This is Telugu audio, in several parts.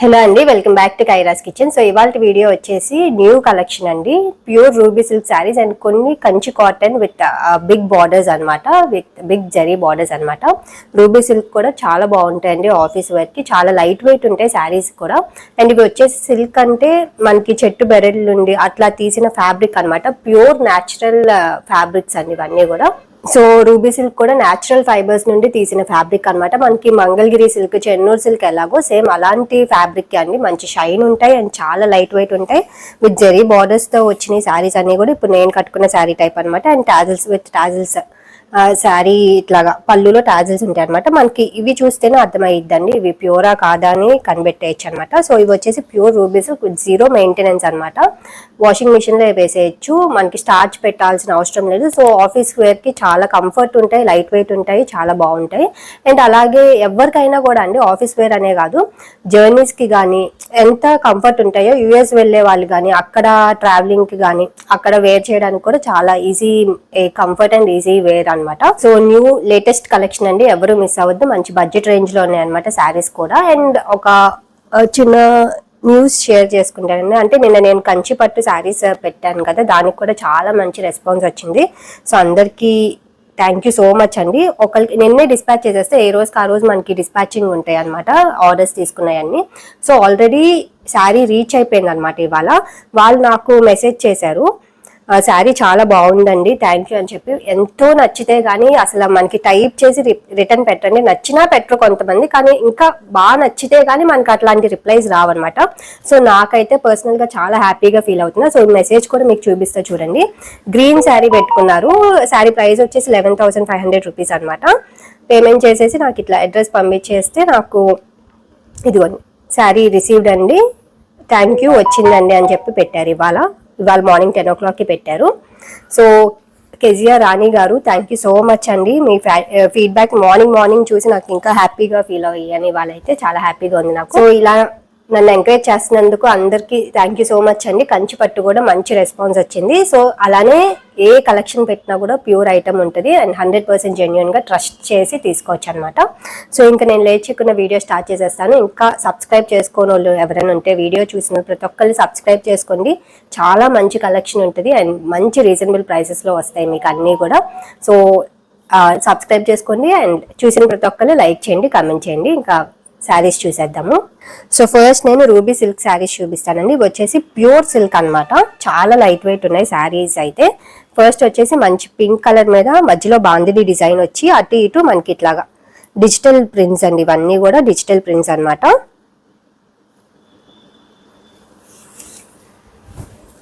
హలో అండి welcome back to Kaira's kitchen. So ఇవాళ వీడియో వచ్చేసి న్యూ కలెక్షన్ అండి. Pure ruby silk saris and కొన్ని Kanchi cotton with big borders అన్నమాట. విత్ బిగ్ జరీ బార్డర్స్ అన్నమాట. రూబీ సిల్క్ కూడా చాలా బాగుంటాయండి ఆఫీస్ వర్క్కి చాలా లైట్ వెయిట్ ఉంటాయి శారీస్ కూడా. అండ్ ఇవి వచ్చేసి సిల్క్ అంటే మనకి చెట్టు బెరళ్ళు ఉండి అట్లా తీసిన ఫ్యాబ్రిక్ అన్నమాట. ప్యూర్ న్యాచురల్ ఫ్యాబ్రిక్స్ అండి ఇవన్నీ కూడా. సో రూబీ సిల్క్ కూడా న్యాచురల్ ఫైబర్స్ నుండి తీసిన ఫ్యాబ్రిక్ అన్నమాట. మనకి మంగళగిరి సిల్క్ చెన్నూరు సిల్క్ ఎలాగో సేమ్ అలాంటి ఫ్యాబ్రిక్ అండి. మంచి షైన్ ఉంటాయి అండ్ చాలా లైట్ వెయిట్ ఉంటాయి. విత్ జెరీ బార్డర్స్తో వచ్చిన శారీస్ అన్ని కూడా ఇప్పుడు నేను కట్టుకున్న శారీ టైప్ అనమాట and tassels with tassels sari ఇట్లాగా పళ్ళులో టాజిల్స్ ఉంటాయి అనమాట మనకి ఇవి చూస్తేనే అర్థమయ్యిద్దండి ఇవి ప్యూరా కాదా అని కనిపెట్టేయచ్చు అనమాట సో ఇవి వచ్చేసి ప్యూర్ రూబీస్ జీరో మెయింటెనెన్స్ అనమాట వాషింగ్ మిషన్లో వేసేయచ్చు. మనకి స్టార్చ్ పెట్టాల్సిన అవసరం లేదు. సో ఆఫీస్ వేర్కి చాలా కంఫర్ట్ ఉంటాయి లైట్ వెయిట్ ఉంటాయి చాలా బాగుంటాయి. అండ్ అలాగే ఎవరికైనా కూడా అండి ఆఫీస్ వేర్ అనే కాదు జర్నీస్కి కానీ ఎంత కంఫర్ట్ ఉంటాయో యుఎస్ వెళ్ళే వాళ్ళు కానీ అక్కడ ట్రావెలింగ్కి కానీ అక్కడ వేర్ చేయడానికి కూడా చాలా easy comfort and easy wear అన్నమాట. సో న్యూ లేటెస్ట్ కలెక్షన్ అండి ఎవరు మిస్ అవ్వద్దు. మంచి బడ్జెట్ రేంజ్లో ఉన్నాయి అనమాట శారీస్ కూడా. అండ్ ఒక చిన్న న్యూస్ షేర్ చేసుకుంటానండి అంటే నిన్న నేను కంచి పట్టు శారీస్ uh, పెట్టాను కదా దానికి కూడా చాలా మంచి రెస్పాన్స్ వచ్చింది. సో అందరికీ థ్యాంక్ యూ సో మచ్ అండి. ఒకరికి నిన్నే డిస్పాచ్ చేసేస్తే ఏ రోజుకి ఆ రోజు మనకి డిస్పాచింగ్ ఉంటాయి అనమాట ఆర్డర్స్ తీసుకున్నాయన్ని. సో ఆల్రెడీ శారీ రీచ్ అయిపోయింది అనమాట ఇవాళ. వాళ్ళు నాకు మెసేజ్ చేశారు. శారీ చాలా బాగుందండి థ్యాంక్ యూ అని చెప్పి. ఎంతో నచ్చితే గానీ అసలు మనకి టైప్ చేసి రిటర్న్ పెట్టండి. నచ్చినా పెట్టరు కొంతమంది కానీ ఇంకా బాగా నచ్చితే గానీ మనకి అట్లాంటి రిప్లైస్ రావన్నమాట. సో నాకైతే పర్సనల్గా చాలా హ్యాపీగా ఫీల్ అవుతున్నా. సో ఈ మెసేజ్ కూడా మీకు చూపిస్తా చూడండి. గ్రీన్ శారీ పెట్టుకున్నారు. శారీ ప్రైస్ వచ్చేసి eleven thousand five hundred rupees అనమాట పేమెంట్ చేసేసి నాకు ఇట్లా అడ్రస్ పంపించేస్తే నాకు ఇదిగోండి శారీ రిసీవ్డ్ అండి. థ్యాంక్ యూ వచ్చిందండి అని చెప్పి పెట్టారు ఇవాళ. ఇవాళ మార్నింగ్ టెన్ ఓ క్లాక్కి పెట్టారు. సో కెజియా రాణి గారు థ్యాంక్ యూ సో మచ్ అండి. మీ ఫీడ్బ్యాక్ మార్నింగ్ మార్నింగ్ చూసి నాకు ఇంకా హ్యాపీగా ఫీల్ అయ్యాను. ఇవాళ అయితే చాలా హ్యాపీగా ఉంది నాకు. సో ఇలా నన్ను ఎంకరేజ్ చేస్తున్నందుకు అందరికీ థ్యాంక్ యూ సో మచ్ అండి. కంచి పట్టు కూడా మంచి రెస్పాన్స్ వచ్చింది. సో అలానే ఏ కలెక్షన్ పెట్టినా కూడా ప్యూర్ ఐటమ్ ఉంటుంది. అండ్ హండ్రెడ్ పర్సెంట్ జెన్యున్గా ట్రస్ట్ చేసి తీసుకోవచ్చు అనమాట సో ఇంకా నేను లేచుకున్న వీడియో స్టార్ట్ చేసేస్తాను. ఇంకా సబ్స్క్రైబ్ చేసుకోని వాళ్ళు ఎవరైనా ఉంటే వీడియో చూసిన ప్రతి ఒక్కరు సబ్స్క్రైబ్ చేసుకోండి. చాలా మంచి కలెక్షన్ ఉంటుంది. అండ్ మంచి రీజనబుల్ ప్రైసెస్లో వస్తాయి మీకు అన్నీ కూడా. సో సబ్స్క్రైబ్ చేసుకోండి. అండ్ చూసిన ప్రతి ఒక్కరు లైక్ చేయండి కామెంట్ చేయండి. ఇంకా శారీస్ చూసేద్దాము. సో ఫస్ట్ నేను రూబీ సిల్క్ శారీస్ చూపిస్తానండి. ఇవి వచ్చేసి ప్యూర్ సిల్క్ అన్నమాట. చాలా లైట్ వెయిట్ ఉన్నాయి శారీస్ అయితే. ఫస్ట్ వచ్చేసి మంచి పింక్ కలర్ మీద మధ్యలో బాందిని డిజైన్ వచ్చి అటు ఇటు మనకి ఇట్లాగా డిజిటల్ ప్రింట్స్ అండి. ఇవన్నీ కూడా డిజిటల్ ప్రింట్స్ అనమాట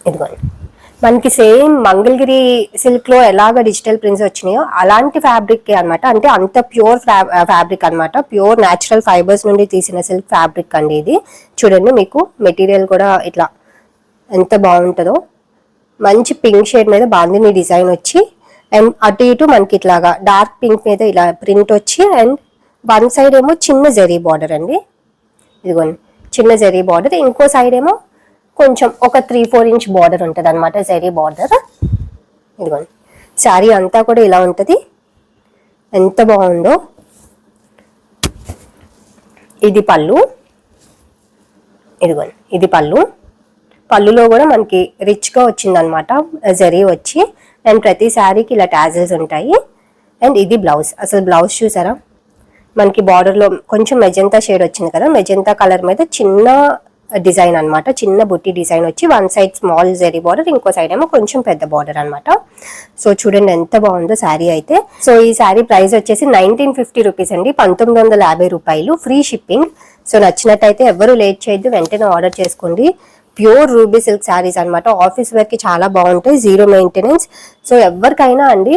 ఇదిగోండి. మనకి సేమ్ మంగళగిరి సిల్క్లో ఎలాగ డిజిటల్ ప్రింట్స్ వచ్చినాయో అలాంటి ఫ్యాబ్రిక్ అనమాట అంటే అంత ప్యూర్ ఫ్యాబ్రిక్ అన్నమాట. ప్యూర్ న్యాచురల్ ఫైబర్స్ నుండి తీసిన సిల్క్ ఫ్యాబ్రిక్ అండి ఇది. చూడండి మీకు మెటీరియల్ కూడా ఇట్లా ఎంత బాగుంటుందో. మంచి పింక్ షేడ్ మీద బాందిని డిజైన్ వచ్చి అండ్ అటు ఇటు మనకి ఇట్లాగా డార్క్ పింక్ మీద ఇలా ప్రింట్ వచ్చి అండ్ వన్ సైడ్ ఏమో చిన్న జరీ బార్డర్ అండి. ఇదిగోండి చిన్న జరీ బార్డర్. ఇంకో సైడ్ ఏమో కొంచెం ఒక త్రీ ఫోర్ ఇంచ్ బార్డర్ ఉంటుంది అనమాట జరీ బార్డర్ ఇదిగోండి. శారీ అంతా కూడా ఇలా ఉంటుంది. ఎంత బాగుందో. ఇది పళ్ళు. ఇదిగోండి ఇది పళ్ళు. పళ్ళులో కూడా మనకి రిచ్గా వచ్చింది అనమాట జరీ వచ్చి. అండ్ ప్రతి శారీకి ఇలా టాజిల్స్ ఉంటాయి. అండ్ ఇది బ్లౌజ్ అసలు బ్లౌజ్ చూసారా? మనకి బార్డర్లో కొంచెం మెజంతా షేడ్ వచ్చింది కదా మెజంతా కలర్ మీద చిన్న డిజైన్ అన్నమాట. చిన్న బుట్టి డిజైన్ వచ్చి one side small zari border ఇంకో సైడ్ ఏమో కొంచెం పెద్ద బార్డర్ అనమాట సో చూడండి ఎంత బాగుందో శారీ అయితే. సో ఈ శారీ ప్రైస్ వచ్చేసి నైన్టీన్ ఫిఫ్టీ రూపీస్ అండి. పంతొమ్మిది వందల యాభై రూపాయలు ఫ్రీ షిప్పింగ్. సో నచ్చినట్టయితే ఎవరు లేట్ చేయొద్దు వెంటనే ఆర్డర్ చేసుకోండి. ప్యూర్ రూబీ సిల్క్ శారీస్ అన్నమాట. ఆఫీస్ వేర్కి చాలా బాగుంటాయి జీరో మెయింటెనెన్స్. సో ఎవరికైనా అండి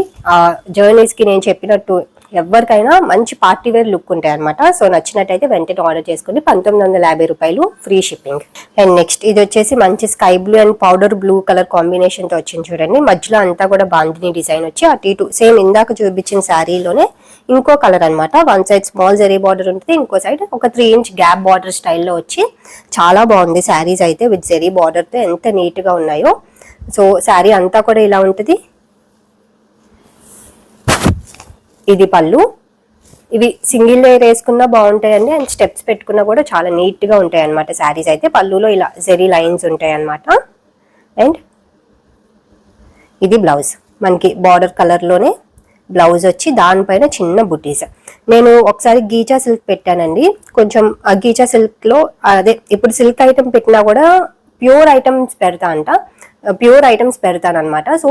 జర్నీస్కి నేను చెప్పినట్టు ఎవరికైనా మంచి పార్టీ వేర్ లుక్ ఉంటాయి అనమాట సో నచ్చినట్టయితే వెంటనే ఆర్డర్ చేసుకోండి పంతొమ్మిది వందల యాభై రూపాయలు ఫ్రీ షిప్పింగ్. అండ్ నెక్స్ట్ ఇది వచ్చేసి మంచి sky blue and powder blue colour కాంబినేషన్తో వచ్చింది చూడండి. మధ్యలో అంతా కూడా బాందిని డిజైన్ వచ్చి అటు ఇటు సేమ్ ఇందాక చూపించిన శారీలోనే ఇంకో కలర్ అన్నమాట. One side small zari border ఉంటుంది ఇంకో సైడ్ ఒక త్రీ ఇంచ్ గ్యాప్ బార్డర్ స్టైల్లో వచ్చి చాలా బాగుంది శారీస్ అయితే విత్ జరీ బార్డర్తో ఎంత నీట్గా ఉన్నాయో. సో శారీ అంతా కూడా ఇలా ఉంటుంది. ఇది పళ్ళు. ఇవి సింగిల్ లేయర్ వేసుకున్నా బాగుంటాయండి. అండ్ స్టెప్స్ పెట్టుకున్నా కూడా చాలా నీట్గా ఉంటాయి అనమాట శారీస్ అయితే. పళ్ళులో ఇలా జెరీ లైన్స్ ఉంటాయి అనమాట అండ్ ఇది బ్లౌజ్. మనకి బార్డర్ కలర్లోనే బ్లౌజ్ వచ్చి దానిపైన చిన్న బుటీస్. నేను ఒకసారి గీచా సిల్క్ పెట్టానండి. కొంచెం ఆ గీచా సిల్క్లో అదే ఇప్పుడు సిల్క్ ఐటమ్ పెట్టినా కూడా ప్యూర్ ఐటమ్స్ పెడతా అంట. ప్యూర్ ఐటమ్స్ పెడతాను అనమాట సో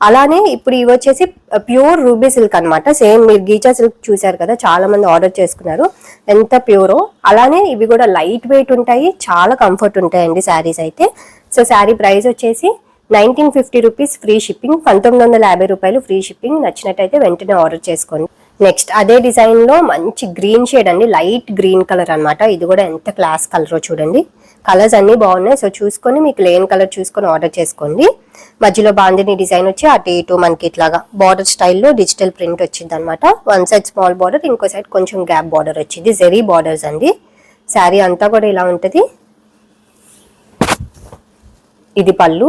అలానే ఇప్పుడు ఇవి వచ్చేసి ప్యూర్ రూబీ సిల్క్ అన్నమాట. సేమ్ మీరు గీచా సిల్క్ చూసారు కదా చాలా మంది ఆర్డర్ చేసుకున్నారు. ఎంత ప్యూరో. అలానే ఇవి కూడా లైట్ వెయిట్ ఉంటాయి చాలా కంఫర్ట్ ఉంటాయండి శారీస్ అయితే. సో శారీ ప్రైస్ వచ్చేసి nineteen fifty rupees free shipping పంతొమ్మిది వందల యాభై రూపాయలు ఫ్రీ షిప్పింగ్. నచ్చినట్టయితే వెంటనే ఆర్డర్ చేసుకోండి. నెక్స్ట్ అదే డిజైన్లో మంచి గ్రీన్ షేడ్ అండి లైట్ గ్రీన్ కలర్ అన్నమాట. ఇది కూడా ఎంత క్లాస్ కలర్ చూడండి. కలర్స్ అన్ని బాగున్నాయి. సో చూసుకొని మీకు లేన్ కలర్ చూసుకొని ఆర్డర్ చేసుకోండి. మధ్యలో బాందిని డిజైన్ వచ్చి అటు ఇటు మనకి ఇట్లాగా బార్డర్ స్టైల్లో డిజిటల్ ప్రింట్ వచ్చింది అనమాట వన్ సైడ్ స్మాల్ బార్డర్ ఇంకో సైడ్ కొంచెం గ్యాప్ బార్డర్ వచ్చింది. జెరీ బార్డర్స్ అండి. శారీ అంతా కూడా ఇలా ఉంటుంది. ఇది పళ్ళు.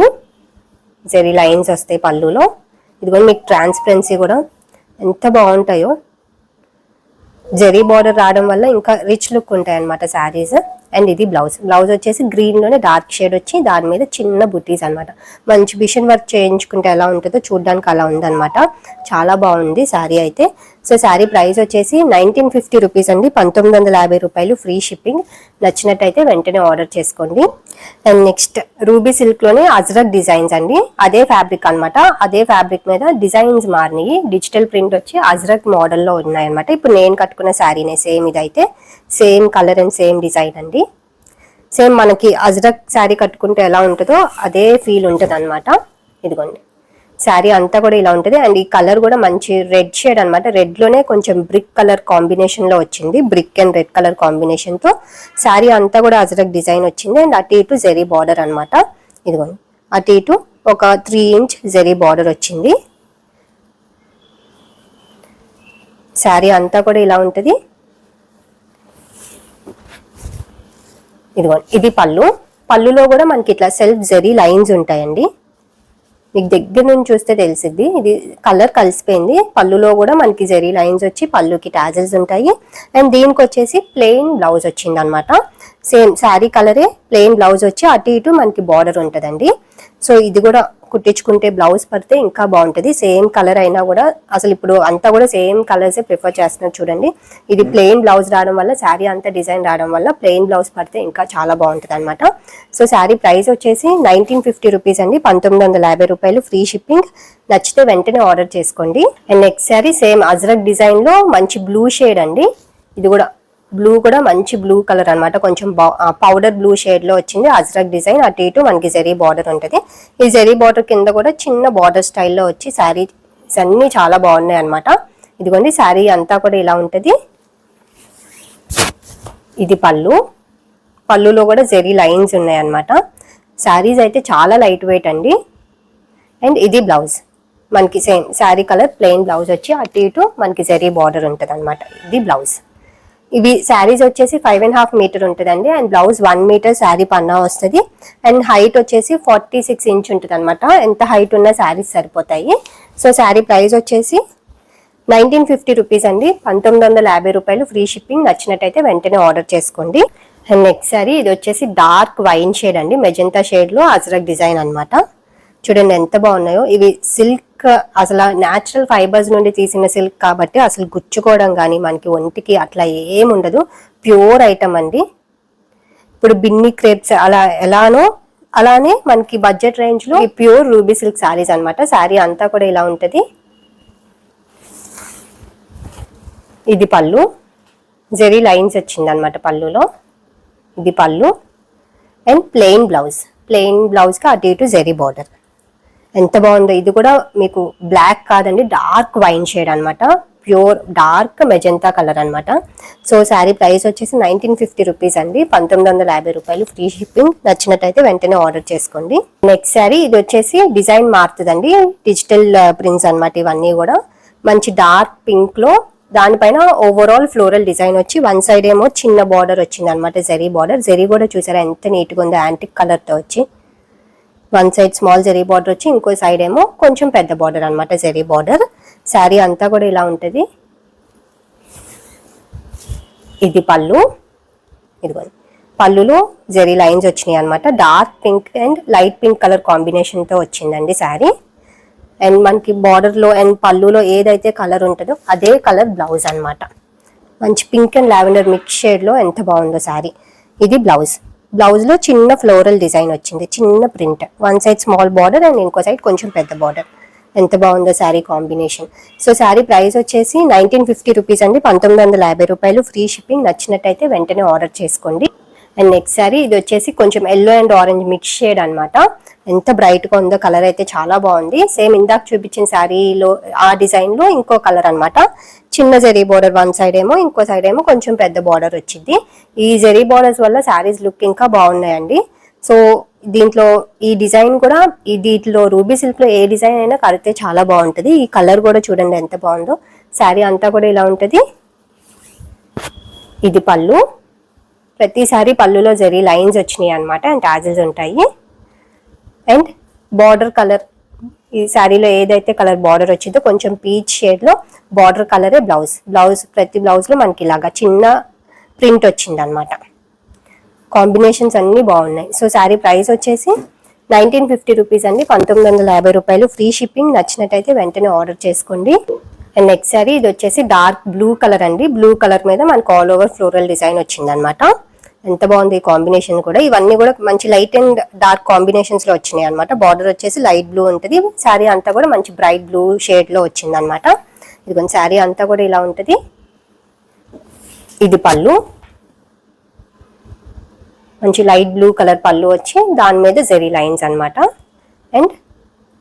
జెరీ లైన్స్ వస్తాయి పళ్ళులో. ఇది కూడా మీకు ట్రాన్స్పరెన్సీ కూడా. ఎంత బాగుంటాయో. జెరీ బార్డర్ రావడం వల్ల ఇంకా రిచ్ లుక్ ఉంటాయి అనమాట శారీస్. అండ్ ఇది బ్లౌజ్. బ్లౌజ్ వచ్చేసి గ్రీన్లోనే డార్క్ షేడ్ వచ్చి దాని మీద చిన్న బుట్టీస్ అన్నమాట. మంచి మిషన్ వర్క్ చేయించుకుంటే ఎలా ఉంటుందో చూడడానికి అలా ఉందన్నమాట. చాలా బాగుంది శారీ అయితే. సో శారీ ప్రైస్ వచ్చేసి నైన్టీన్ ఫిఫ్టీ రూపీస్ అండి. పంతొమ్మిది వందల యాభై రూపాయలు ఫ్రీ షిప్పింగ్. నచ్చినట్టయితే వెంటనే ఆర్డర్ చేసుకోండి. అండ్ నెక్స్ట్ రూబీ సిల్క్లోనే అజ్రక్ డిజైన్స్ అండి. అదే ఫ్యాబ్రిక్ అన్నమాట. అదే ఫ్యాబ్రిక్ మీద డిజైన్స్ మారినాయి. డిజిటల్ ప్రింట్ వచ్చి అజ్రక్ మోడల్లో ఉన్నాయన్నమాట. ఇప్పుడు నేను కట్టుకున్న శారీనే సేమ్ ఇదైతే. Same colour and same design అండి. సేమ్ మనకి అజ్రక్ శారీ కట్టుకుంటే ఎలా ఉంటుందో అదే ఫీల్ ఉంటుంది అనమాట ఇదిగోండి. శారీ అంతా కూడా ఇలా ఉంటుంది. అండ్ ఈ కలర్ కూడా మంచి రెడ్ షేడ్ అనమాట రెడ్లోనే కొంచెం బ్రిక్ కలర్ కాంబినేషన్లో వచ్చింది. బ్రిక్ అండ్ రెడ్ కలర్ కాంబినేషన్తో శారీ అంతా కూడా అజరక్ డిజైన్ వచ్చింది. అండ్ అటు ఇటు జెరీ బార్డర్ అనమాట ఇదిగోండి. అటు ఇటు ఒక త్రీ ఇంచ్ జెరీ బార్డర్ వచ్చింది. శారీ అంతా కూడా ఇలా ఉంటుంది. ఇదిగోండి. ఇది పళ్ళు. పళ్ళులో కూడా మనకి ఇట్లా సెల్ఫ్ జెరీ లైన్స్ ఉంటాయండి. మీకు దగ్గర నుంచి చూస్తే తెలిసిద్ది. ఇది కలర్ కలిసిపోయింది. పళ్ళులో కూడా మనకి జరీ లైన్స్ వచ్చి పళ్ళుకి టాజల్స్ ఉంటాయి. అండ్ దీనికి వచ్చేసి ప్లెయిన్ బ్లౌజ్ వచ్చింది అనమాట సేమ్ శారీ కలరే ప్లెయిన్ బ్లౌజ్ వచ్చి అటు ఇటు మనకి బార్డర్ ఉంటుందండి. సో ఇది కూడా కుట్టించుకుంటే బ్లౌజ్ పడితే ఇంకా బాగుంటుంది. సేమ్ కలర్ అయినా కూడా అసలు ఇప్పుడు అంతా కూడా సేమ్ కలర్సే ప్రిఫర్ చేస్తున్నారు చూడండి. ఇది ప్లెయిన్ బ్లౌజ్ రావడం వల్ల శారీ అంతా డిజైన్ రావడం వల్ల ప్లెయిన్ బ్లౌజ్ పడితే ఇంకా చాలా బాగుంటుంది అనమాట సో శారీ ప్రైస్ వచ్చేసి నైన్టీన్ ఫిఫ్టీ రూపీస్ అండి. పంతొమ్మిది వందల యాభై రూపాయలు ఫ్రీ షిప్పింగ్. నచ్చితే వెంటనే ఆర్డర్ చేసుకోండి. And next sari same ajrak డిజైన్లో మంచి బ్లూ షేడ్ అండి. ఇది కూడా బ్లూ కూడా మంచి బ్లూ కలర్ అనమాట కొంచెం పౌడర్ బ్లూ షేడ్లో వచ్చింది. అజ్రక్ డిజైన్. అటు ఇటు మనకి జెరీ బార్డర్ ఉంటుంది. ఈ జెరీ బార్డర్ కింద కూడా చిన్న బార్డర్ స్టైల్లో వచ్చి శారీస్ అన్ని చాలా బాగున్నాయి అనమాట ఇదిగోండి శారీ అంతా కూడా ఇలా ఉంటుంది. ఇది పళ్ళు. పళ్ళులో కూడా జెరీ లైన్స్ ఉన్నాయి అనమాట శారీస్ అయితే చాలా లైట్ వెయిట్ అండి. అండ్ ఇది బ్లౌజ్. మనకి same sari colour plain blouse వచ్చి అటు ఇటు మనకి జెరీ బార్డర్ ఉంటుంది అనమాట ఇది బ్లౌజ్. ఇవి శారీస్ వచ్చేసి ఫైవ్ అండ్ హాఫ్ మీటర్ ఉంటుందండి. And blouse one metre sari పన్నా వస్తుంది. అండ్ హైట్ వచ్చేసి ఫార్టీ సిక్స్ ఇంచ్ ఉంటుంది అనమాట ఎంత హైట్ ఉన్న శారీస్ సరిపోతాయి. సో శారీ ప్రైస్ వచ్చేసి నైన్టీన్ ఫిఫ్టీ రూపీస్ అండి. పంతొమ్మిది వందల యాభై రూపాయలు ఫ్రీ షిప్పింగ్. నచ్చినట్టయితే వెంటనే ఆర్డర్ చేసుకోండి. అండ్ నెక్స్ట్ సారీ ఇది వచ్చేసి డార్క్ వైన్ షేడ్ అండి. మెజంతా షేడ్లో అజరక్ అజ్రక్ డిజైన్ అన్నమాట. చూడండి ఎంత బాగున్నాయో. ఇవి సిల్క్ సిల్క్ అసలు న్యాచురల్ ఫైబర్స్ నుండి తీసిన సిల్క్ కాబట్టి అసలు గుచ్చుకోవడం కానీ మనకి ఒంటికి అట్లా ఏం ఉండదు. ప్యూర్ ఐటమ్ అండి. ఇప్పుడు బిన్ని క్రేప్స్ అలా ఎలానో అలానే మనకి బడ్జెట్ రేంజ్లో ప్యూర్ రూబీ సిల్క్ శారీస్ అనమాట శారీ అంతా కూడా ఇలా ఉంటది. ఇది పళ్ళు. జెరీ లైన్స్ వచ్చింది అనమాట పళ్ళులో. ఇది పళ్ళు. And plain blouse. ప్లెయిన్ బ్లౌజ్కి అటు ఇటు జెరీ బార్డర్. ఎంత బాగుందో. ఇది కూడా మీకు బ్లాక్ కాదండి డార్క్ వైన్ షేడ్ అనమాట ప్యూర్ డార్క్ మెజంతా కలర్ అనమాట సో శారీ ప్రైస్ వచ్చేసి నైన్టీన్ ఫిఫ్టీ రూపీస్ అండి. పంతొమ్మిది వందల యాభై రూపాయలు ఫ్రీ షిప్పింగ్ నచ్చినట్టయితే వెంటనే ఆర్డర్ చేసుకోండి. నెక్స్ట్ శారీ ఇది వచ్చేసి డిజైన్ మారుతుందండి. డిజిటల్ ప్రింట్స్ అనమాట ఇవన్నీ కూడా. మంచి డార్క్ పింక్లో. దానిపైన ఓవరాల్ ఫ్లోరల్ డిజైన్ వచ్చి వన్ సైడ్ ఏమో చిన్న బార్డర్ వచ్చింది అనమాట జెరీ బార్డర్ జెరీ కూడా చూసారా ఎంత నీట్గా ఉందో యాంటిక్ కలర్తో వచ్చి. One side small zari border వచ్చి ఇంకో సైడ్ ఏమో కొంచెం పెద్ద బార్డర్ అన్నమాట జెరీ బార్డర్. శారీ అంతా కూడా ఇలా ఉంటుంది. ఇది పళ్ళు. ఇదిగోండి పళ్ళులో జెరీ లైన్స్ వచ్చినాయి అనమాట dark pink and light pink colour కాంబినేషన్తో వచ్చిందండి శారీ. అండ్ మనకి బార్డర్లో అండ్ పళ్ళులో ఏదైతే కలర్ ఉంటుందో అదే కలర్ బ్లౌజ్ అనమాట మంచి పింక్ అండ్ లావెండర్ మిక్స్ షేడ్లో ఎంత బాగుందో శారీ. ఇది బ్లౌజ్. బ్లౌజ్లో చిన్న ఫ్లోరల్ డిజైన్ వచ్చింది. చిన్న print. One side small border and ఇంకో సైడ్ కొంచెం పెద్ద బార్డర్. ఎంత బాగుందో sari combination. So sari price వచ్చేసి నైన్టీన్ ఫిఫ్టీ రూపీస్ అండి. పంతొమ్మిది వందల యాభై రూపాయలు ఫ్రీ షిప్పింగ్. నచ్చినట్టయితే వెంటనే ఆర్డర్ చేసుకోండి. అండ్ నెక్స్ట్ శారీ ఇది వచ్చేసి కొంచెం yellow and orange mix shade అనమాట ఎంత బ్రైట్గా ఉందో కలర్ అయితే చాలా బాగుంది. సేమ్ ఇందాక చూపించిన శారీలో ఆ డిజైన్లో ఇంకో కలర్ అన్నమాట. చిన్న జరీ బోర్డర్ వన్ సైడ్ ఏమో ఇంకో సైడ్ ఏమో కొంచెం పెద్ద బార్డర్ వచ్చింది. ఈ జరీ బార్డర్స్ వల్ల శారీస్ లుక్ ఇంకా బాగున్నాయండి. సో దీంట్లో ఈ డిజైన్ కూడా ఈ దీంట్లో రూబీ సిల్క్లో ఏ డిజైన్ అయినా కడితే చాలా బాగుంటుంది. ఈ కలర్ కూడా చూడండి ఎంత బాగుందో. శారీ అంతా కూడా ఇలా ఉంటుంది. ఇది పళ్ళు. ప్రతిసారి పళ్ళులో జరీ లైన్స్ వచ్చినాయి అనమాట అండ్ టాజెస్ ఉంటాయి. అండ్ బార్డర్ కలర్ ఈ శారీలో ఏదైతే కలర్ బార్డర్ వచ్చిందో కొంచెం పీచ్ షేడ్లో బార్డర్ కలరే బ్లౌజ్. బ్లౌజ్ ప్రతి బ్లౌజ్లో మనకి ఇలాగా చిన్న ప్రింట్ వచ్చింది అనమాట కాంబినేషన్స్ అన్నీ బాగున్నాయి. సో శారీ ప్రైస్ వచ్చేసి నైన్టీన్ ఫిఫ్టీ రూపీస్ అండి. పంతొమ్మిది వందల యాభై రూపాయలు ఫ్రీ షిప్పింగ్. నచ్చినట్టయితే వెంటనే ఆర్డర్ చేసుకోండి. అండ్ నెక్స్ట్ శారీ ఇది వచ్చేసి డార్క్ బ్లూ కలర్ అండి. బ్లూ కలర్ మీద మనకు ఆల్ ఓవర్ ఫ్లోరల్ డిజైన్ వచ్చింది అనమాట ఎంత బాగుంది కాంబినేషన్ కూడా. ఇవన్నీ కూడా మంచి లైట్ అండ్ డార్క్ కాంబినేషన్స్లో వచ్చినాయి అనమాట బార్డర్ వచ్చేసి లైట్ బ్లూ ఉంటుంది. శారీ అంతా కూడా మంచి బ్రైట్ బ్లూ షేడ్లో వచ్చింది అనమాట ఇది శారీ అంతా కూడా ఇలా ఉంటుంది. ఇది పళ్ళు. మంచి లైట్ బ్లూ కలర్ పళ్ళు వచ్చి దాని మీద జెరీ లైన్స్ అనమాట అండ్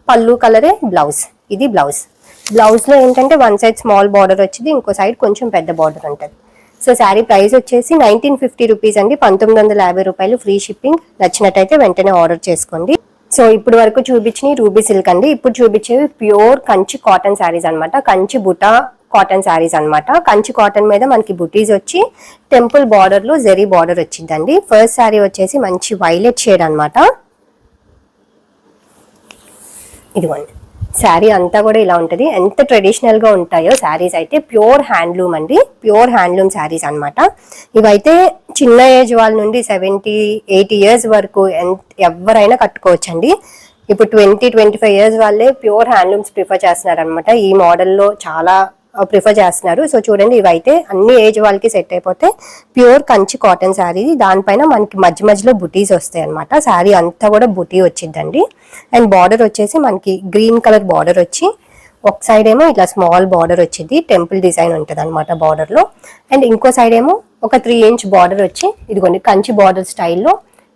పళ్ళు కలరే బ్లౌజ్. ఇది బ్లౌజ్. బ్లౌజ్లో ఏంటంటే వన్ సైడ్ స్మాల్ బార్డర్ వచ్చింది ఇంకో సైడ్ కొంచెం పెద్ద బార్డర్ ఉంటుంది. సో శారీ ప్రైస్ వచ్చేసి నైన్టీన్ ఫిఫ్టీ రూపీస్ అండి. పంతొమ్మిది వందల యాభై రూపాయలు ఫ్రీ షిప్పింగ్. నచ్చినట్టయితే వెంటనే ఆర్డర్ చేసుకోండి. సో ఇప్పుడు వరకు చూపించిన రూబీ సిల్క్ అండి. ఇప్పుడు చూపించేవి ప్యూర్ కంచి కాటన్ శారీస్ అనమాట కంచి బుటా కాటన్ శారీస్ అనమాట కంచి కాటన్ మీద మనకి బుటీస్ వచ్చి టెంపుల్ బార్డర్లో జెరీ బార్డర్ వచ్చిందండి. ఫస్ట్ శారీ వచ్చేసి మంచి వైలెట్ షేడ్ అన్నమాట. ఇదిగోండి. శారీ అంతా కూడా ఇలా ఉంటుంది. ఎంత ట్రెడిషనల్గా ఉంటాయో శారీస్ అయితే ప్యూర్ హ్యాండ్లూమ్ అండి. ప్యూర్ హ్యాండ్లూమ్ శారీస్ అనమాట ఇవైతే చిన్న ఏజ్ వాళ్ళ నుండి సెవెంటీ ఎయిటీ ఇయర్స్ వరకు ఎంత ఎవరైనా కట్టుకోవచ్చండి. ఇప్పుడు ట్వంటీ ట్వంటీ ఫైవ్ ఇయర్స్ వాళ్ళే ప్యూర్ హ్యాండ్లూమ్స్ ప్రిఫర్ చేస్తున్నారు అనమాట ఈ మోడల్లో చాలా ప్రిఫర్ చేస్తున్నారు. సో చూడండి ఇవైతే అన్ని ఏజ్ వాళ్ళకి సెట్ అయిపోతే ప్యూర్ కంచి కాటన్ శారీ దానిపైన మనకి మధ్య మధ్యలో బుటీస్ వస్తాయి అనమాట శారీ అంతా కూడా బుటీ వచ్చిందండి అండ్ బార్డర్ వచ్చేసి మనకి గ్రీన్ కలర్ బార్డర్ వచ్చి ఒక సైడ్ ఏమో ఇట్లా స్మాల్ బార్డర్ వచ్చింది. టెంపుల్ డిజైన్ ఉంటుంది అనమాట బార్డర్లో అండ్ ఇంకో సైడ్ ఏమో ఒక త్రీ ఇంచ్ బార్డర్ వచ్చి ఇదిగోండి కంచి బార్డర్ స్టైల్లో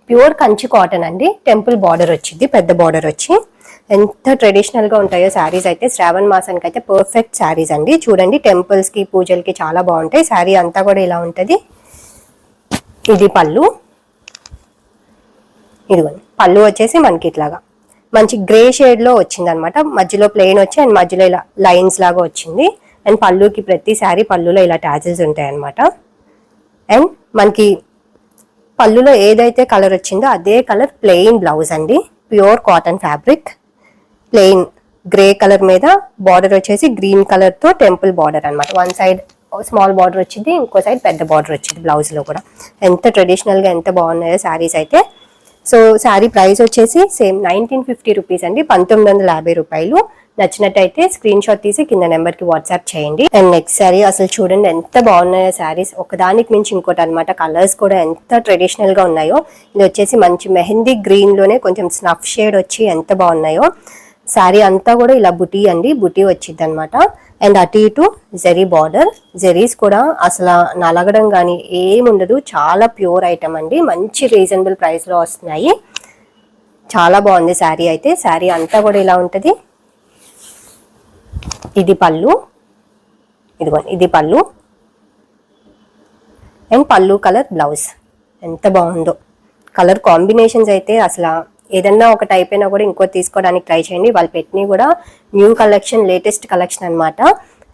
ప్యూర్ కంచి కాటన్ అండి. టెంపుల్ బార్డర్ వచ్చింది పెద్ద బార్డర్ వచ్చి. ఎంత ట్రెడిషనల్గా ఉంటాయో శారీస్ అయితే శ్రావణ మాసానికి అయితే పర్ఫెక్ట్ శారీస్ అండి. చూడండి టెంపుల్స్కి పూజలకి చాలా బాగుంటాయి. శారీ అంతా కూడా ఇలా ఉంటుంది. ఇది పళ్ళు. ఇదిగోండి పళ్ళు వచ్చేసి మనకి ఇట్లాగా. మంచి గ్రే షేడ్లో వచ్చింది అనమాట మధ్యలో ప్లెయిన్ వచ్చి అండ్ మధ్యలో ఇలా లైన్స్ లాగా వచ్చింది. అండ్ పళ్ళుకి ప్రతి శారీ పళ్ళులో ఇలా టాచెస్ ఉంటాయన్నమాట. అండ్ మనకి పళ్ళులో ఏదైతే కలర్ వచ్చిందో అదే కలర్ ప్లెయిన్ బ్లౌజ్ అండి. Pure cotton fabric plain grey colour మీద బార్డర్ వచ్చేసి గ్రీన్ కలర్తో టెంపుల్ బార్డర్ అన్నమాట. వన్ సైడ్ స్మాల్ బార్డర్ వచ్చింది ఇంకో సైడ్ పెద్ద బార్డర్ వచ్చింది బ్లౌజ్లో కూడా. ఎంత ట్రెడిషనల్గా ఎంత బాగున్నాయో శారీస్ అయితే. సో శారీ ప్రైస్ వచ్చేసి సేమ్ నైన్టీన్ ఫిఫ్టీ రూపీస్ అండి. పంతొమ్మిది వందల యాభై రూపాయలు. నచ్చినట్టయితే స్క్రీన్ షాట్ తీసి కింద నెంబర్కి వాట్సాప్ చేయండి. అండ్ నెక్స్ట్ శారీ అసలు చూడండి ఎంత బాగున్నాయో శారీస్. ఒకదానికి మించి ఇంకోటి అనమాట కలర్స్ కూడా ఎంత ట్రెడిషనల్గా ఉన్నాయో. ఇది వచ్చేసి మంచి మెహందీ గ్రీన్లోనే కొంచెం స్నఫ్ షేడ్ వచ్చి ఎంత బాగున్నాయో. శారీ అంతా కూడా ఇలా బుటీ అండి. బుటీ వచ్చింది అనమాట అండ్ అటు ఇటు జెరీ బార్డర్. జెరీస్ కూడా అసలు నలగడం కానీ ఏముండదు చాలా ప్యూర్ ఐటమ్ అండి. మంచి రీజనబుల్ ప్రైస్లో వస్తున్నాయి. చాలా బాగుంది శారీ అయితే. శారీ అంతా కూడా ఇలా ఉంటుంది. ఇది పళ్ళు. ఇదిగోండి ఇది పళ్ళు. అండ్ పళ్ళు కలర్ బ్లౌజ్. ఎంత బాగుందో. కలర్ కాంబినేషన్స్ అయితే అసలు ఏదన్నా ఒకటి అయిపోయినా కూడా ఇంకో తీసుకోవడానికి ట్రై చేయండి. వాళ్ళు పెట్టినవి కూడా న్యూ కలెక్షన్ లేటెస్ట్ కలెక్షన్ అనమాట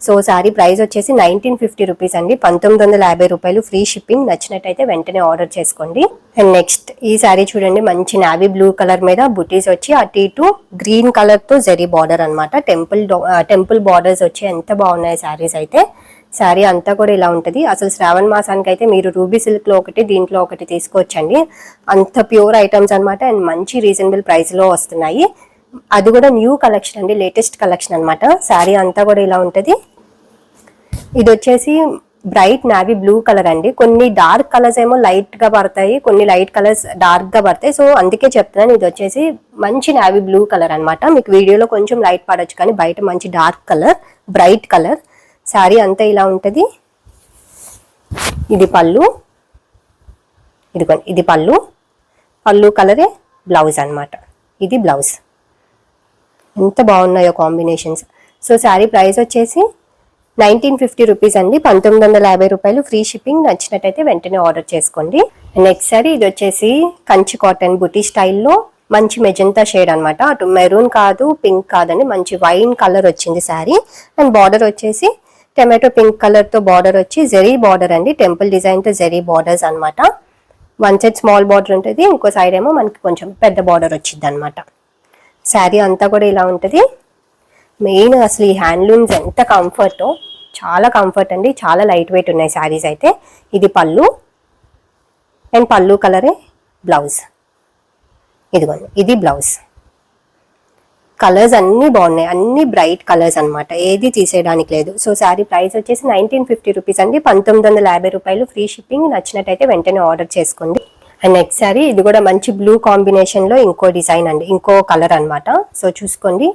సో సారీ ప్రైస్ వచ్చేసి నైన్టీన్ ఫిఫ్టీ రూపీస్ అండి. పంతొమ్మిది వందల యాభై రూపాయలు ఫ్రీ షిప్పింగ్ నచ్చినట్టయితే వెంటనే ఆర్డర్ చేసుకోండి. అండ్ నెక్స్ట్ ఈ సారీ చూడండి మంచి నావీ బ్లూ కలర్ మీద బుటీస్ వచ్చి అటు ఇటు గ్రీన్ కలర్తో జరీ బార్డర్ అన్నమాట. టెంపుల్ టెంపుల్ బార్డర్స్ వచ్చి ఎంత బాగున్నాయి సారీస్ అయితే. శారీ అంతా కూడా ఇలా ఉంటుంది. అసలు శ్రావణ మాసానికి అయితే మీరు రూబీ సిల్క్లో ఒకటి దీంట్లో ఒకటి తీసుకోవచ్చండి. అంత ప్యూర్ ఐటమ్స్ అనమాట అండ్ మంచి రీజనబుల్ ప్రైస్లో వస్తున్నాయి. అది కూడా న్యూ కలెక్షన్ అండి లేటెస్ట్ కలెక్షన్ అనమాట శారీ అంతా కూడా ఇలా ఉంటుంది. ఇది వచ్చేసి బ్రైట్ నావీ బ్లూ కలర్ అండి. కొన్ని డార్క్ కలర్స్ ఏమో లైట్గా పడతాయి కొన్ని లైట్ కలర్స్ డార్క్గా పడతాయి. సో అందుకే చెప్తున్నాను ఇది వచ్చేసి మంచి నావీ బ్లూ కలర్ అనమాట మీకు వీడియోలో కొంచెం లైట్ పడవచ్చు కానీ బయట మంచి dark colour bright colour. Sari అంతా ఇలా ఉంటుంది. ఇది పళ్ళు. ఇదిగోండి ఇది పళ్ళు. పళ్ళు కలరే బ్లౌజ్ అనమాట ఇది బ్లౌజ్. ఎంత బాగున్నాయో కాంబినేషన్స్. సో శారీ ప్రైస్ వచ్చేసి నైన్టీన్ ఫిఫ్టీ రూపీస్ అండి. పంతొమ్మిది వందల యాభై రూపాయలు ఫ్రీ షిప్పింగ్. నచ్చినట్టయితే వెంటనే ఆర్డర్ చేసుకోండి. నెక్స్ట్ సారీ ఇది వచ్చేసి కంచి కాటన్ బుటీ స్టైల్లో మంచి మెజంతా షేడ్ అనమాట అటు మెరూన్ కాదు పింక్ కాదండి. మంచి వైన్ కలర్ వచ్చింది శారీ. అండ్ బార్డర్ వచ్చేసి టమాటో పింక్ కలర్తో బార్డర్ వచ్చి జెరీ బార్డర్ అండి. టెంపుల్ డిజైన్తో జెరీ బార్డర్స్ అనమాట వన్ సైడ్ స్మాల్ బార్డర్ ఉంటుంది ఇంకో సైడ్ ఏమో మనకి కొంచెం పెద్ద బార్డర్ వచ్చింది అనమాట శారీ అంతా కూడా ఇలా ఉంటుంది. మెయిన్ అసలు ఈ హ్యాండ్లూమ్స్ ఎంత కంఫర్ట్ చాలా కంఫర్ట్ అండి. చాలా లైట్ వెయిట్ ఉన్నాయి శారీస్ అయితే. ఇది పళ్ళు. అండ్ పళ్ళు కలరే బ్లౌజ్. ఇదిగోండి ఇది బ్లౌజ్. కలర్స్ అన్నీ బాగున్నాయి. అన్ని బ్రైట్ కలర్స్ అన్నమాట. ఏది తీసేయడానికి లేదు. సో శారీ ప్రైస్ వచ్చేసి నైన్టీన్ ఫిఫ్టీ రూపీస్ అండి. పంతొమ్మిది వందల యాభై రూపాయలు ఫ్రీ షిప్పింగ్. నచ్చినట్టయితే వెంటనే ఆర్డర్ చేసుకోండి. అండ్ నెక్స్ట్ శారీ ఇది కూడా మంచి బ్లూ కాంబినేషన్లో ఇంకో డిజైన్ అండి. ఇంకో కలర్ అనమాట సో చూసుకోండి.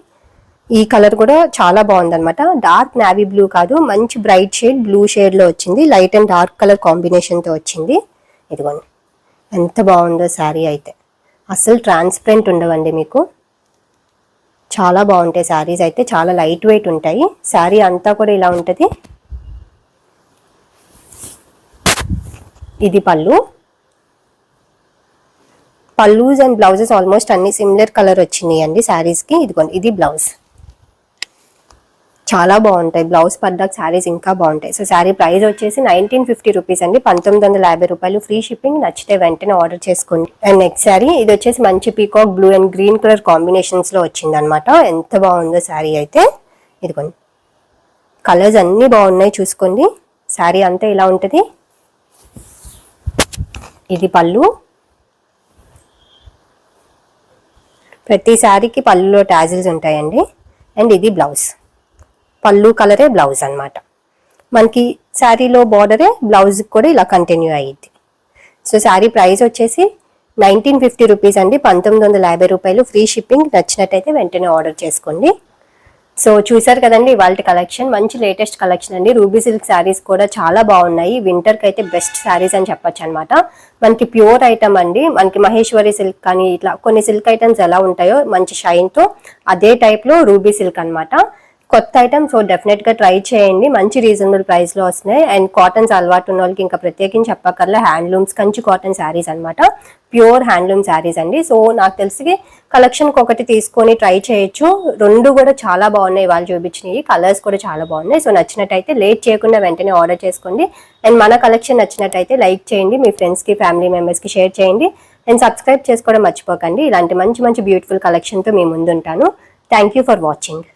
ఈ కలర్ కూడా చాలా బాగుందనమాట డార్క్ నావీ బ్లూ కాదు. మంచి బ్రైట్ షేడ్ బ్లూ షేడ్లో వచ్చింది. లైట్ అండ్ డార్క్ కలర్ కాంబినేషన్తో వచ్చింది. ఇదిగోండి. ఎంత బాగుందో శారీ అయితే. అసలు ట్రాన్స్పరెంట్ ఉండవండి మీకు. చాలా బాగుంటాయి శారీస్ అయితే చాలా లైట్ వెయిట్ ఉంటాయి. శారీ అంతా కూడా ఇలా ఉంటుంది. ఇది పళ్ళు. పల్లూస్ అండ్ బ్లౌజెస్ ఆల్మోస్ట్ అన్ని సిమిలర్ కలర్ వచ్చినాయి అండి శారీస్కి ఇదిగోండి ఇది బ్లౌజ్ చాలా బాగుంటాయి. బ్లౌజ్ పడ్డాక శారీస్ ఇంకా బాగుంటాయి. సో శారీ ప్రైస్ వచ్చేసి నైన్టీన్ ఫిఫ్టీ రూపీస్ అండి. పంతొమ్మిది వందల యాభై రూపాయలు. ఫ్రీ షిప్పింగ్ నచ్చితే వెంటనే ఆర్డర్ చేసుకోండి. అండ్ నెక్స్ట్ శారీ ఇది వచ్చేసి మంచి peacock blue and green colour కాంబినేషన్స్లో వచ్చింది అనమాట ఎంత బాగుందో శారీ అయితే. ఇదిగోండి. కలర్స్ అన్నీ బాగున్నాయి చూసుకోండి. శారీ అంతా ఇలా ఉంటుంది? ఇది పళ్ళు. ప్రతి శారీకి పళ్ళులో టాజిల్స్ ఉంటాయండి. అండ్ ఇది బ్లౌజ్. పళ్ళు కలరే బ్లౌజ్ అనమాట మనకి శారీలో బార్డరే బ్లౌజ్కి కూడా ఇలా కంటిన్యూ అయ్యిద్ది. సో శారీ ప్రైస్ వచ్చేసి నైన్టీన్ ఫిఫ్టీ రూపీస్ అండి. పంతొమ్మిది వందల యాభై రూపాయలు ఫ్రీ షిప్పింగ్. నచ్చినట్టయితే వెంటనే ఆర్డర్ చేసుకోండి. సో చూసారు కదండి ఇవాళ కలెక్షన్. మంచి లేటెస్ట్ కలెక్షన్ అండి. రూబీ సిల్క్ శారీస్ కూడా చాలా బాగున్నాయి. వింటర్కి అయితే బెస్ట్ శారీస్ అని చెప్పొచ్చు అనమాట మనకి ప్యూర్ ఐటమ్ అండి. మనకి మహేశ్వరి సిల్క్ కానీ ఇట్లా కొన్ని సిల్క్ ఐటమ్స్ ఎలా ఉంటాయో మంచి షైన్తో అదే టైప్లో రూబీ సిల్క్ అన్నమాట. కొత్త ఐటమ్ సో డెఫినెట్గా ట్రై చేయండి. మంచి రీజనబుల్ ప్రైస్లో వస్తున్నాయి. అండ్ కాటన్స్ అలవాటు ఉన్న వాళ్ళకి ఇంకా ప్రత్యేకించి చెప్పక్కర్లే హ్యాండ్లూమ్స్ కంచి కాటన్ శారీస్ అనమాట ప్యూర్ హ్యాండ్లూమ్ శారీస్ అండి. సో నాకు తెలిసి కలెక్షన్ ఒకటి తీసుకొని ట్రై చేయొచ్చు. రెండు కూడా చాలా బాగున్నాయి వాళ్ళు చూపించినవి. కలర్స్ కూడా చాలా బాగున్నాయి. సో నచ్చినట్టయితే లేట్ చేయకుండా వెంటనే ఆర్డర్ చేసుకోండి. అండ్ మన కలెక్షన్ నచ్చినట్టయితే లైక్ చేయండి. మీ ఫ్రెండ్స్కి ఫ్యామిలీ మెంబర్స్కి షేర్ చేయండి. అండ్ సబ్స్క్రైబ్ చేసుకోవడం మర్చిపోకండి. ఇలాంటి మంచి మంచి బ్యూటిఫుల్ కలెక్షన్తో మీ ముందుంటాను. Thank you for watching